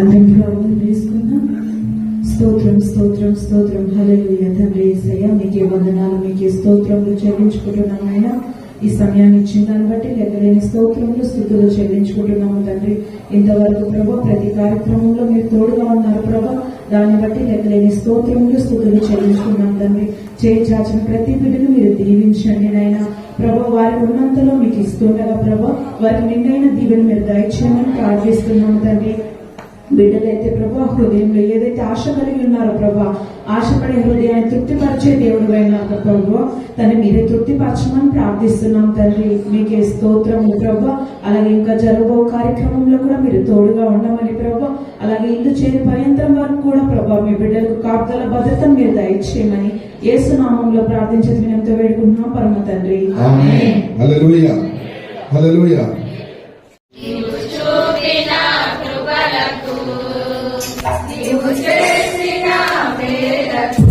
అందరిలో వేసుకున్నాం స్తోత్రం స్తోత్రం స్తోత్రం. హలెలుయ తండ్రి ఏసయ్య మీకే వందనాలు మీకు స్తోత్రములు చెల్లించుకుంటున్నాం ఆయన ఈ సమయాన్ని ఇచ్చిన దాన్ని బట్టి లెక్కలేని స్తోత్రములు స్థుతులు చెల్లించుకుంటున్నాము తండ్రి. ఇంతవరకు ప్రభా ప్రతి కార్యక్రమంలో మీరు తోడుగా ఉన్నారు ప్రభా. దాన్ని బట్టి లెక్కలేని స్తోత్రములు స్థుతులు చెల్లించుకున్నాం తండ్రి. చేయించాల్సిన ప్రతి బిడ్డను మీరు దీవించండి నాయన. ప్రభా వారి ఉన్నంతలో మీకు ఇస్తుండగా ప్రభా వారికి నిండైన దీవెని మీరు దయచేయమని ప్రార్థిస్తున్నాము తండ్రి. బిడ్డలైతే ప్రభా హృదయంలో ఏదైతే ఆశ కలిగి ఉన్నారో ప్రభా ఆశపడే హృదయాన్ని తృప్తిపరిచే దేవుడు అయినాక ప్రభా తను మీరే తృప్తిపరచమని ప్రార్థిస్తున్నాం తండ్రి. మీకే స్తోత్రము ప్రభా. అలాగే ఇంకా జరగబో కార్యక్రమంలో కూడా మీరు తోడుగా ఉండమని ప్రభా. అలాగే ఇల్లు చేరి పర్యంతరం వరకు కూడా ప్రభా మీ బిడ్డలకు కాపుదల భద్రత మీరు దయచేయమని ఏసునామంలో ప్రార్థించేది వినంతో వేడుకుంటున్నాం పరమ తండ్రి. నీవు చేసిన మేరకు